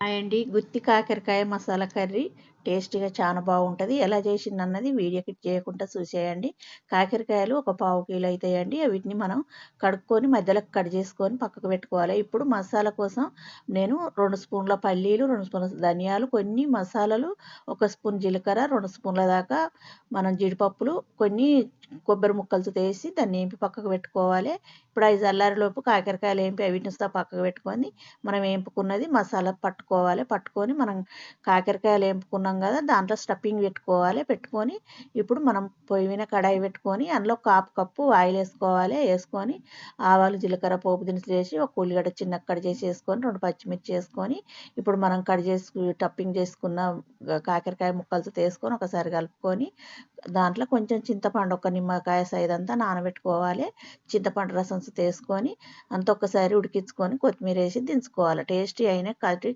Hi అండి. గుత్తి కాకరకాయ masala curry టేస్టీగా చాలా బాగుంటుంది. ఎలా చేసింది అన్నది వీడియో క్లిక్ చేయకుండా చూసేయండి. కాకరకాయలు ఒక పావు కిలో అవుతాయండి వీటిని మనం కడుక్కొని మధ్యలో కట్ చేసుకొని పక్కకు పెట్టుకోవాలి. ఇప్పుడు మసాలా కోసం నేను రెండు స్పూన్ల పల్లీలు రెండు స్పూన్ల ధనియాలు కొన్ని మసాలాలు ఒక స్పూన్ జీలకర్ర రెండు స్పూన్ల దాకా మనం జీడిపప్పులు కొన్ని కొబ్బరి ముక్కలతో తీసి దాన్ని ఏంపి పక్కకు పెట్టుకోవాలి. ఇప్పుడు ఐదు అల్లారిలోపు కాకరకాయలు ఏంపి వీటిని పక్కకు పెట్టుకొని మనం ఏంపుకున్నది మసాలా పట్టుకోవాలి. పట్టుకొని మనం కాకరకాయలు ఏంపుకున్నాం కదా దాంట్లో స్టఫింగ్ పెట్టుకోవాలి. పెట్టుకొని ఇప్పుడు మనం పొయ్యి మీద కడాయి పెట్టుకొని అందులో కాపు కప్పు ఆయిల్ వేసుకోవాలి. వేసుకొని ఆవాలు జీలకర్ర పోపు దినుసులు వేసి ఒక ఉల్లిగడ్డ చిన్న కట్ చేసి వేసుకొని రెండు పచ్చిమిర్చి వేసుకొని ఇప్పుడు మనం కట్ చేసి టప్పింగ్ చేసుకున్న కాకరకాయ ముక్కలతో తీసుకొని ఒకసారి కలుపుకొని దాంట్లో కొంచెం చింతపండు ఒక నిమ్మకాయ సైజ్ అంతా నానబెట్టుకోవాలి. చింతపండు రసం తీసుకొని అంత ఒక్కసారి ఉడికించుకొని కొత్తిమీర వేసి దించుకోవాలి. టేస్టీ అయిన కర్రీ